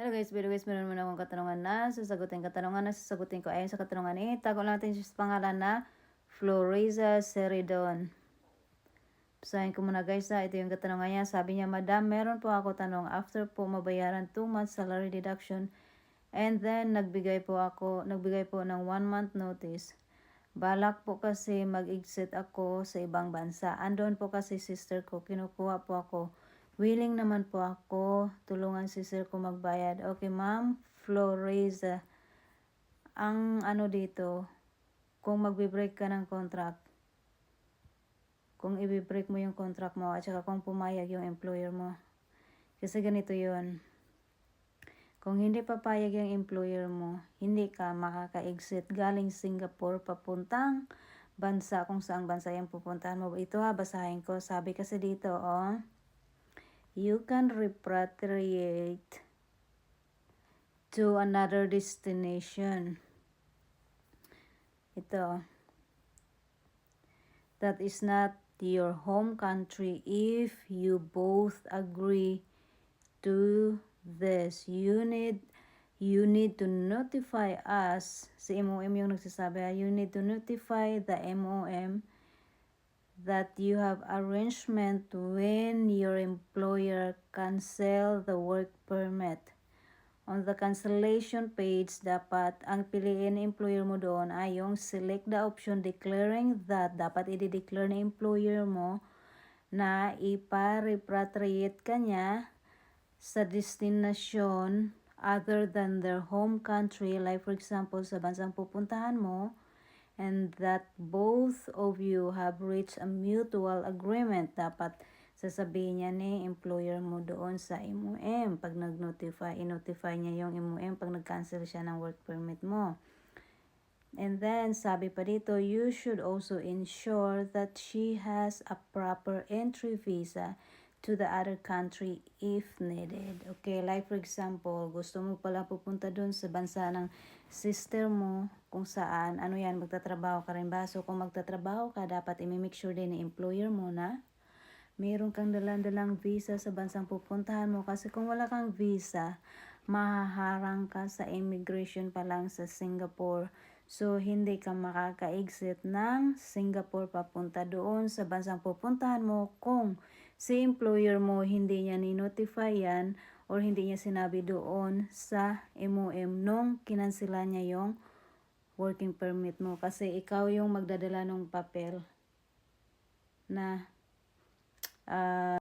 Hello guys, the way, meron muna akong katanungan na sasagutin. Katanungan na sasagutin ko ayon sa katanungan ni tago lang natin siya sa pangalan na Floriza Seridon. Basahin ko muna guys ha, ito yung katanungan niya. Sabi niya, Madam, meron po ako tanong. After po mabayaran 2 months salary deduction and then nagbigay po ako, nagbigay po ng 1 month notice. Balak po kasi mag-exit ako sa ibang bansa. Andon po kasi sister ko, kinukuha po ako. Willing naman po ako, tulungan si sir ko magbayad. Okay, ma'am, Floreza. Ang ano dito, kung magbe-break ka ng contract, kung i-break mo yung contract mo, at saka kung pumayag yung employer mo. Kasi ganito yon Kung hindi papayag yung employer mo, hindi ka makaka-exit galing Singapore papuntang bansa kung saang bansa yung pupuntahan mo. Ito ha, basahin ko. Sabi kasi dito, oh, you can repatriate to another destination. Ito. That is not your home country if you both agree to this. You need you need to notify us. Si MOM yung nagsasabi. ha? You need to notify the MOM that you have arrangement when your employer cancel the work permit. On the cancellation page, dapat ang piliin employer mo doon ay yung select the option declaring that dapat i-declare ng employer mo na ipa-repatriate ka niya sa destination other than their home country, like for example, sa bansang pupuntahan mo, and that both of you have reached a mutual agreement. Dapat sasabihin niya ni employer mo doon sa MOM pag nag-notify, i-notify niya yung MOM pag nag-cancel siya ng work permit mo. And then, sabi pa dito, you should also ensure that she has a proper entry visa to the other country if needed. Okay, like for example, gusto mo pala pupunta doon sa bansa ng sister mo kung saan, ano yan, magtatrabaho ka rin ba? So, kung magtatrabaho ka, dapat i-make sure din ni employer mo na meron kang dalang-dalang visa sa bansang pupuntahan mo kasi kung wala kang visa, mahaharang ka sa immigration pa lang sa Singapore. So, hindi ka makaka-exit ng Singapore papunta doon sa bansang pupuntahan mo kung si employer mo hindi niya ni-notify yan or hindi niya sinabi doon sa MOM nung kinansila niya yung working permit mo. Kasi ikaw yung magdadala ng papel na ah